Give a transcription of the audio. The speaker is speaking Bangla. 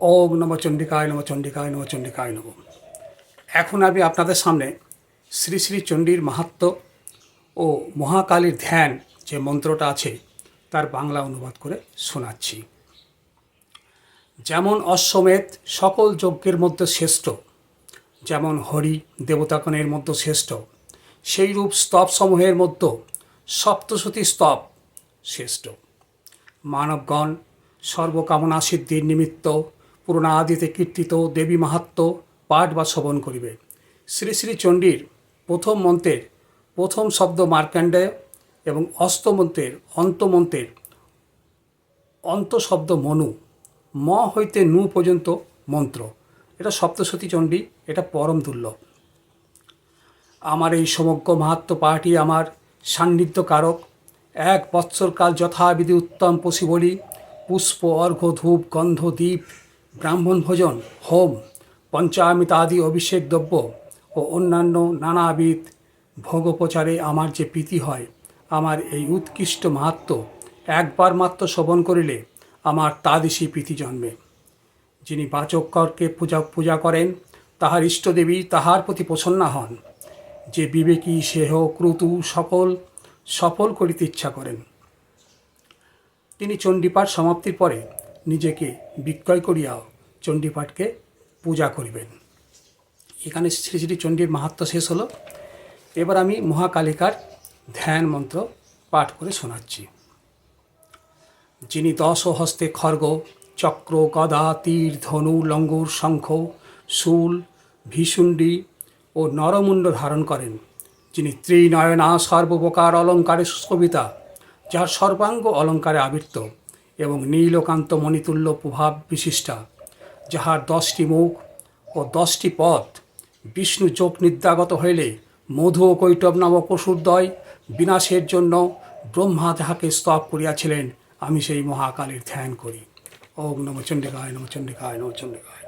ওম নম চণ্ডিকায় নম চণ্ডিকায় নম চণ্ডিকায় নম। এখন আমি আপনাদের সামনে শ্রী শ্রী চণ্ডীর মাহাত্ম ও মহাকালীর ধ্যান যে মন্ত্রটা আছে, তার বাংলা অনুবাদ করে শোনাচ্ছি। যেমন অশ্বমেধ সকল যজ্ঞের মধ্যে শ্রেষ্ঠ, যেমন হরি দেবতাগণের মধ্যে শ্রেষ্ঠ সেই রূপ স্তবসমূহের মধ্যে সপ্তশতী স্তব শ্রেষ্ঠ। মানবগণ সর্বকামনা সিদ্ধির নিমিত্ত পুরনাদিতে কীর্তিত দেবী মাহাত্ম পাঠ বা শ্রবণ করিবে। শ্রী শ্রী চণ্ডীর প্রথম মন্ত্রের প্রথম শব্দ মার্কাণ্ডেয় এবং অষ্টমন্ত্রের অন্তমন্ত্রের অন্ত শব্দ মনু, ম হইতে নু পর্যন্ত মন্ত্র। এটা সপ্তশতী চণ্ডী, এটা পরম দুর্লভ। আমার এই সমগ্র মাহাত্ম পাঠই আমার সান্নিধ্য কারক এক বৎসরকাল যথাবিধি উত্তম পশি বলি, পুষ্প, অর্ঘ্য, ধূপ, গন্ধ দ্বীপ ব্রাহ্মণ ভোজন, হোম পঞ্চামৃত আদি অভিষেক দ্রব্য ও অন্যান্য নানাবিধ ভোগোপচারে আমার যে প্রীতি হয়, আমার এই উৎকৃষ্ট মাহাত্ম একবার মাত্র শ্রবণ করিলে আমার তাদিশি প্রীতি জন্মে। যিনি বাচকরকে পূজা পূজা করেন, তাহার ইষ্টদেবী তাহার প্রতি প্রসন্না হন। যে বিবেকী সেহ, ক্রুতু, সকল, সফল করিতে ইচ্ছা করেন। তিনি চণ্ডীপাঠ সমাপ্তির পরে নিজেকে বিক্রয় করিয়াও চণ্ডীপাঠকে পূজা করিবেন। এখানে শ্রী শ্রী চণ্ডীর মাহাত্ম শেষ হলো। এবার আমি মহাকালিকার ধ্যান মন্ত্র পাঠ করে শোনাচ্ছি। যিনি দশ হস্তে খর্গ, চক্র, গদা, তীর, ধনু, লঙ্গুর, শঙ্খ, শূল, ভীষুণ্ডি ও নরমুণ্ড ধারণ করেন, যিনি ত্রিনয়না, সর্বপ্রকার অলঙ্কারে সুশোভিতা যার সর্বাঙ্গ অলঙ্কারে আবৃত্ত। এবং নীলকান্ত মণিতুল্য প্রভাব বিশিষ্টা, যাহার দশটি মুখ ও দশটি পথ বিষ্ণু চোখ নিদ্রাগত হইলে মধু ও কৈটব নামক অসুরদয় বিনাশের জন্য ব্রহ্মা যাহাকে স্তব করিয়াছিলেন। আমি সেই মহাকালীর ধ্যান করি। ওম নমচণ্ডিকায় নমচণ্ডিকায় নম চণ্ডিকায় নম চণ্ডিকায়।